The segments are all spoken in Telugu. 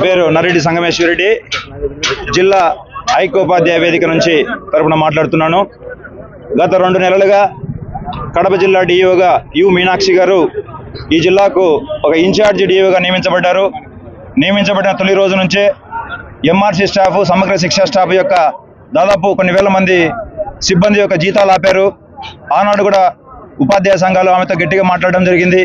పేరు నరెడ్డి సంగమేశ్వరెడ్డి జిల్లా ఐక్యోపాధ్యాయ వేదిక నుంచి తరపున మాట్లాడుతున్నాను. గత రెండు నెలలుగా కడప జిల్లా డిఈఓగా యు మీనాక్షి గారు ఈ జిల్లాకు ఒక ఇన్ఛార్జి డిఈఓగా నియమించబడ్డారు. నియమించబడిన తొలి రోజు నుంచే ఎంఆర్సీ స్టాఫ్ సమగ్ర శిక్షా స్టాఫ్ యొక్క దాదాపు కొన్ని వేల మంది సిబ్బంది యొక్క జీతాలు ఆపారు. ఆనాడు కూడా ఉపాధ్యాయ సంఘాలు ఆమెతో గట్టిగా మాట్లాడడం జరిగింది.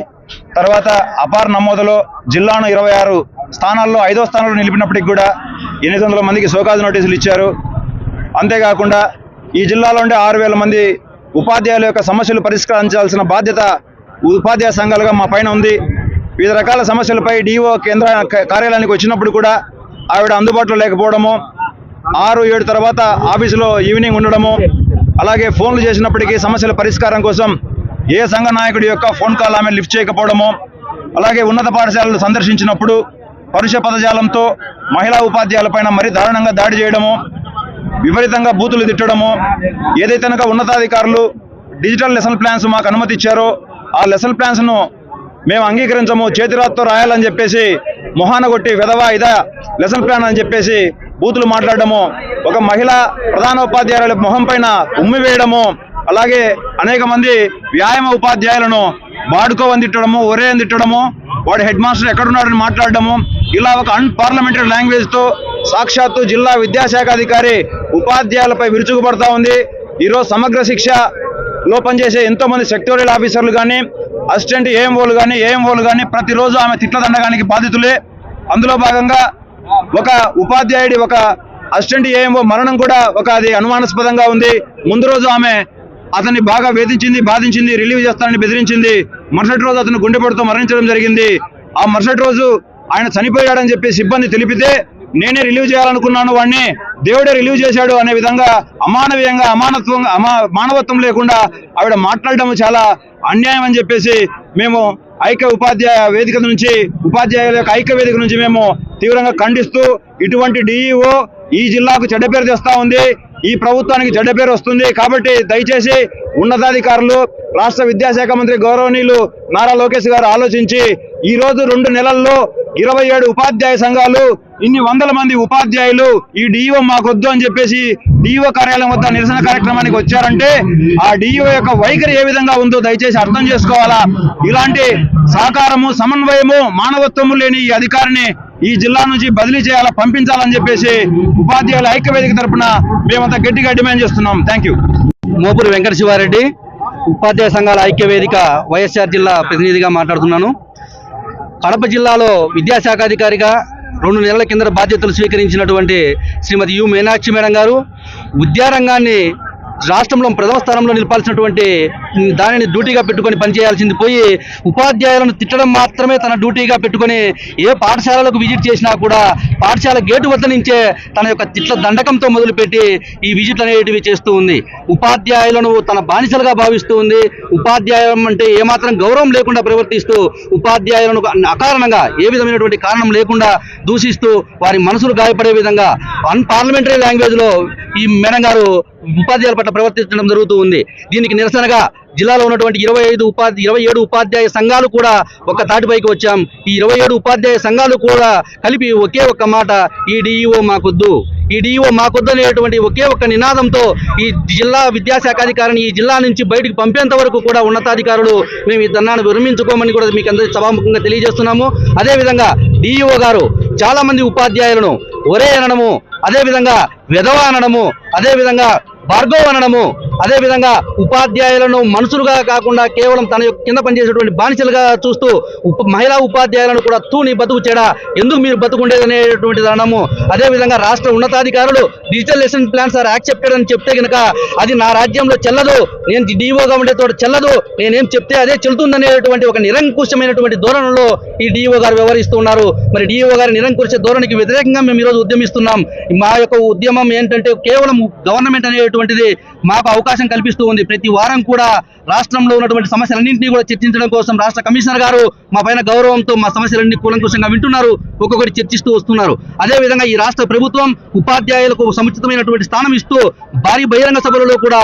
తర్వాత అపార నమోదులో జిల్లాను ఇరవై ఆరు స్థానాల్లో ఐదో స్థానంలో నిలిపినప్పటికి కూడా ఎనిమిది వందల మందికి సోకాజు నోటీసులు ఇచ్చారు. అంతేకాకుండా ఈ జిల్లాలో ఉండే ఆరు వేల మంది ఉపాధ్యాయుల యొక్క సమస్యలు పరిష్కరించాల్సిన బాధ్యత ఉపాధ్యాయ సంఘాలుగా మా పైన ఉంది. వివిధ రకాల సమస్యలపై డిఓ కేంద్ర కార్యాలయానికి వచ్చినప్పుడు కూడా ఆవిడ అందుబాటులో లేకపోవడము ఆరు ఏడు తర్వాత ఆఫీసులో ఈవినింగ్ ఉండడము అలాగే ఫోన్లు చేసినప్పటికీ సమస్యల పరిష్కారం కోసం ఏ సంఘ నాయకుడి యొక్క ఫోన్ కాల్ ఆమె లిఫ్ట్ చేయకపోవడము అలాగే ఉన్నత పాఠశాలలు సందర్శించినప్పుడు పరుష పదజాలంతో మహిళా ఉపాధ్యాయులపైన మరీ దారుణంగా దాడి చేయడము విపరీతంగా బూతులు తిట్టడము ఏదైతే ఉన్నతాధికారులు డిజిటల్ లెసన్ ప్లాన్స్ మాకు అనుమతి ఇచ్చారో ఆ లెసన్ ప్లాన్స్ను మేము అంగీకరించము చేతిరాత్తో రాయాలని చెప్పేసి మొహాన కొట్టి విధవా ఇదా లెసన్ ప్లాన్ అని చెప్పేసి బూతులు మాట్లాడడము ఒక మహిళ ప్రధానోపాధ్యాయుల మొహం పైన ఉమ్మి వేయడము అలాగే అనేక మంది వ్యాయామ ఉపాధ్యాయులను వాడుకోవని తిట్టడము ఒరే అని తిట్టడము వాడు హెడ్ మాస్టర్ ఎక్కడున్నాడని మాట్లాడడము ఇలా ఒక అన్పార్లమెంటరీ లాంగ్వేజ్తో సాక్షాత్తు జిల్లా విద్యాశాఖ అధికారి ఉపాధ్యాయులపై విరుచుకుపడతా ఉంది. ఈరోజు సమగ్ర శిక్ష లో పనిచేసే ఎంతో మంది సెక్టోరియల్ ఆఫీసర్లు కానీ అసిస్టెంట్ ఏఎంఓలు కానీ ఏఎంఓలు కానీ ప్రతిరోజు ఆమె తిట్ల దండగానికి బాధితులే. అందులో భాగంగా ఒక ఉపాధ్యాయుడి ఒక అసిస్టెంట్ ఏఎంఓ మరణం కూడా ఒక అది అనుమానాస్పదంగా ఉంది. ముందు రోజు ఆమె అతన్ని బాగా వేధించింది బాధించింది రిలీవ్ చేస్తానని బెదిరించింది. మరుసటి రోజు అతను గుండెపోటుతో మరణించడం జరిగింది. ఆ మరుసటి రోజు ఆయన చనిపోయాడని చెప్పి సిబ్బంది తెలిపితే నేనే రిలీవ్ చేయాలనుకున్నాను వాడిని దేవుడే రిలీవ్ చేశాడు అనే విధంగా అమానవీయంగా అమానత్వంగా అమా మానవత్వం లేకుండా ఆవిడ మాట్లాడడం చాలా అన్యాయం అని చెప్పేసి మేము ఐక్య ఉపాధ్యాయ వేదిక నుంచి ఉపాధ్యాయుల యొక్క ఐక్య వేదిక నుంచి మేము తీవ్రంగా ఖండిస్తూ ఇటువంటి డిఈఓ ఈ జిల్లాకు చెడ్డ పేరు తెస్తా ఉంది. ఈ ప్రభుత్వానికి చెడ్డ పేరు వస్తుంది కాబట్టి దయచేసి ఉన్నతాధికారులు రాష్ట్ర విద్యాశాఖ మంత్రి గౌరవనీయులు నారా లోకేష్ గారు ఆలోచించి ఈ రోజు రెండు నెలల్లో ఇరవై ఏడు ఉపాధ్యాయ సంఘాలు ఇన్ని వందల మంది ఉపాధ్యాయులు ఈ డిఈఓ మాకొద్దు అని చెప్పేసి డిఈఓ కార్యాలయం వద్ద నిరసన కార్యక్రమానికి వచ్చారంటే ఆ డిఈఓ యొక్క వైఖరి ఏ విధంగా ఉందో దయచేసి అర్థం చేసుకోవాలా? ఇలాంటి సహకారము సమన్వయము మానవత్వము లేని ఈ అధికారిని ఈ జిల్లా నుంచి బదిలీ చేయాలా పంపించాలని చెప్పేసి ఉపాధ్యాయుల ఐక్య వేదిక తరపున మేమంతా గట్టిగా డిమాండ్ చేస్తున్నాం. థ్యాంక్ యూ మోపూరి వెంకట శివారెడ్డి ఉపాధ్యాయ సంఘాల ఐక్య వేదిక వైఎస్ఆర్ జిల్లా ప్రతినిధిగా మాట్లాడుతున్నాను. కడప జిల్లాలో విద్యాశాఖ అధికారిగా రెండు నెలల కింద బాధ్యతలు స్వీకరించినటువంటి శ్రీమతి యు మీనాక్షి మేడం గారు విద్యారంగాన్ని రాష్ట్రంలో ప్రథమ స్థానంలో నిలపాల్సినటువంటి దానిని డ్యూటీగా పెట్టుకొని పనిచేయాల్సింది పోయి ఉపాధ్యాయులను తిట్టడం మాత్రమే తన డ్యూటీగా పెట్టుకొని ఏ పాఠశాలలకు విజిట్ చేసినా కూడా పాఠశాల గేటు వద్ద నుంచే తన యొక్క తిట్ల దండకంతో మొదలుపెట్టి ఈ విజిట్లు అనేటివి చేస్తూ ఉంది. ఉపాధ్యాయులను తన బానిసలుగా భావిస్తూ ఉంది. ఉపాధ్యాయం అంటే ఏమాత్రం గౌరవం లేకుండా ప్రవర్తిస్తూ ఉపాధ్యాయులను అకారణంగా ఏ విధమైనటువంటి కారణం లేకుండా దూషిస్తూ వారి మనసులు గాయపడే విధంగా అన్పార్లమెంటరీ పార్లమెంటరీ లాంగ్వేజ్లో ఈ మేడం గారు ఉపాధ్యాయుల పట్ల ప్రవర్తించడం జరుగుతూ ఉంది. దీనికి నిరసనగా జిల్లాలో ఉన్నటువంటి ఇరవై ఐదు ఉపాధి ఇరవై ఏడు ఉపాధ్యాయ సంఘాలు కూడా ఒక తాటిపైకి వచ్చాం. ఈ ఇరవై ఏడు ఉపాధ్యాయ సంఘాలు కూడా కలిపి ఒకే ఒక్క మాట ఈ డిఈఓ మాకొద్దు. ఈ డిఈఓ మాకొద్దు అనేటువంటి ఒకే ఒక్క నినాదంతో ఈ జిల్లా విద్యాశాఖ అధికారిని ఈ జిల్లా నుంచి బయటకు పంపేంత వరకు కూడా ఉన్నతాధికారులు మేము ఈ ధర్నాను విరమించుకోమని కూడా మీకు అందరికీ సభాముఖంగా తెలియజేస్తున్నాము. అదేవిధంగా డిఈఓ గారు చాలామంది ఉపాధ్యాయులను ఒరే అనడము అదేవిధంగా విధవ అనడము అదేవిధంగా భార్గవ్ అనడము అదేవిధంగా ఉపాధ్యాయులను మనుషులుగా కాకుండా కేవలం తన యొక్క కింద పనిచేసేటువంటి బానిసలుగా చూస్తూ ఉప మహిళా ఉపాధ్యాయులను కూడా తూని బతుకు చెడ. ఎందుకు మీరు బతుకుండేది అనేటువంటి అనడము అదేవిధంగా రాష్ట్ర ఉన్నతాధికారులు digital lesson plans are accepted అని చెప్తే కనుక అది నా రాజ్యంలో చెల్లదు. నేను డిఓగా ఉండే తోట చెల్లదు. నేనేం చెప్తే అదే చెల్లుతుందనేటువంటి ఒక నిరంకుశమైనటువంటి ధోరణిలో ఈ డిఓ గారు వ్యవహరిస్తూ ఉన్నారు. మరి డిఓ గారి నిరంకుశ ధోరణికి వ్యతిరేకంగా మేము ఈరోజు ఉద్యమిస్తున్నాం. మా యొక్క ఉద్యమం ఏంటంటే కేవలం గవర్నమెంట్ అనేటువంటి అనేటువంటిది మాకు అవకాశం కల్పిస్తూ ఉంది. ప్రతి వారం కూడా రాష్ట్రంలో ఉన్నటువంటి సమస్యలన్నింటినీ కూడా చర్చించడం కోసం రాష్ట్ర కమిషనర్ గారు మా పైన గౌరవంతో మా సమస్యలన్నీ కూలంకుషంగా వింటున్నారు. ఒక్కొక్కటి చర్చిస్తూ వస్తున్నారు. అదే విధంగా ఈ రాష్ట్ర ప్రభుత్వం ఉపాధ్యాయులకు సముచితమైనటువంటి స్థానం ఇస్తూ భారీ బహిరంగ సభలలో కూడా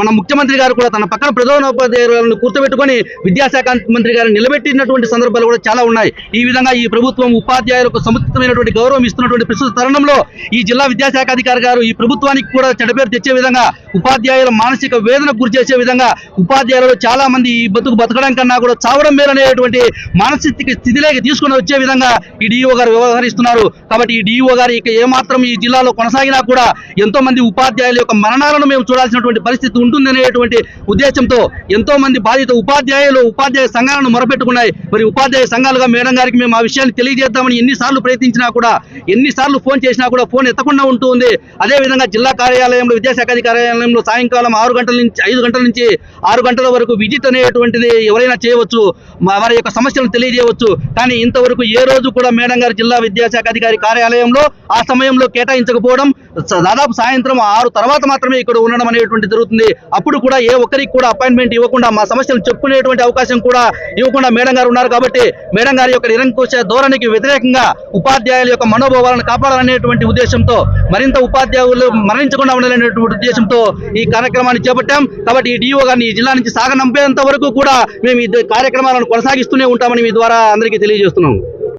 మన ముఖ్యమంత్రి గారు కూడా తన పక్కన ప్రధానోపాధ్యాయులను కూర్చోబెట్టుకొని విద్యాశాఖ మంత్రి గారిని నిలబెట్టినటువంటి సందర్భాలు కూడా చాలా ఉన్నాయి. ఈ విధంగా ఈ ప్రభుత్వం ఉపాధ్యాయులకు సముచితమైనటువంటి గౌరవం ఇస్తున్నటువంటి ప్రస్తుత తరుణంలో ఈ జిల్లా విద్యాశాఖ అధికారి గారు ఈ ప్రభుత్వానికి కూడా చెడపేరు తెచ్చే విధంగా ఉపాధ్యాయుల మానసిక వేదనకు గురి చేసే విధంగా ఉపాధ్యాయులు చాలా మంది ఈ బతుకు బతకడం కన్నా కూడా చావడం మేలనేటువంటి మానసిక స్థితిలోకి తీసుకుని వచ్చే విధంగా ఈ డిఈఓ గారు వ్యవహరిస్తున్నారు. కాబట్టి ఈ డిఓ గారు ఇక ఏమాత్రం ఈ జిల్లాలో కొనసాగినా కూడా ఎంతో మంది ఉపాధ్యాయుల యొక్క మరణాలను మేము చూడాల్సినటువంటి పరిస్థితి ఉంటుందనేటువంటి ఉద్దేశంతో ఎంతో మంది బాధిత ఉపాధ్యాయులు ఉపాధ్యాయ సంఘాలను మొరపెట్టుకున్నాయి. మరి ఉపాధ్యాయ సంఘాలుగా మేడం గారికి మేము ఆ విషయాన్ని తెలియజేద్దామని ఎన్నిసార్లు ప్రయత్నించినా కూడా ఎన్నిసార్లు ఫోన్ చేసినా కూడా ఫోన్ ఎత్తకుండా ఉంటుంది అదే విధంగా జిల్లా కార్యాలయంలో విద్యాశాఖ అధికారి కార్యాలయంలో సాయంకాలం ఆరు గంటల నుంచి ఐదు గంటల నుంచి ఆరు గంటల వరకు విజిట్ అనేటువంటిది ఎవరైనా చేయవచ్చు. వారి యొక్క సమస్యలను తెలియజేయవచ్చు. కానీ ఇంతవరకు ఏ రోజు కూడా మేడం గారు జిల్లా విద్యాశాఖ అధికారి కార్యాలయంలో ఆ సమయంలో కేటాయించకపోవడం దాదాపు సాయంత్రం ఆరు తర్వాత మాత్రమే ఇక్కడ ఉండడం అనేటువంటి జరుగుతుంది. అప్పుడు కూడా ఏ ఒక్కరికి కూడా అపాయింట్మెంట్ ఇవ్వకుండా మా సమస్యలు చెప్పుకునేటువంటి అవకాశం కూడా ఇవ్వకుండా మేడం గారు ఉన్నారు కాబట్టి మేడం గారి యొక్క నిరంకుశ ధోరణికి వ్యతిరేకంగా ఉపాధ్యాయుల యొక్క మనోభావాలను కాపాడాలనేటువంటి ఉద్దేశంతో మరింత ఉపాధ్యాయులు మరణించకుండా ఉండాలనేటువంటి ఉద్దేశంతో ఈ కార్యక్రమాన్ని చేపట్టాం. కాబట్టి ఈ డిఓ గారిని ఈ జిల్లా నుంచి సాగనంపేంత వరకు కూడా మేము ఈ కార్యక్రమాలను కొనసాగిస్తూనే ఉంటామని మీ ద్వారా అందరికీ తెలియజేస్తున్నాం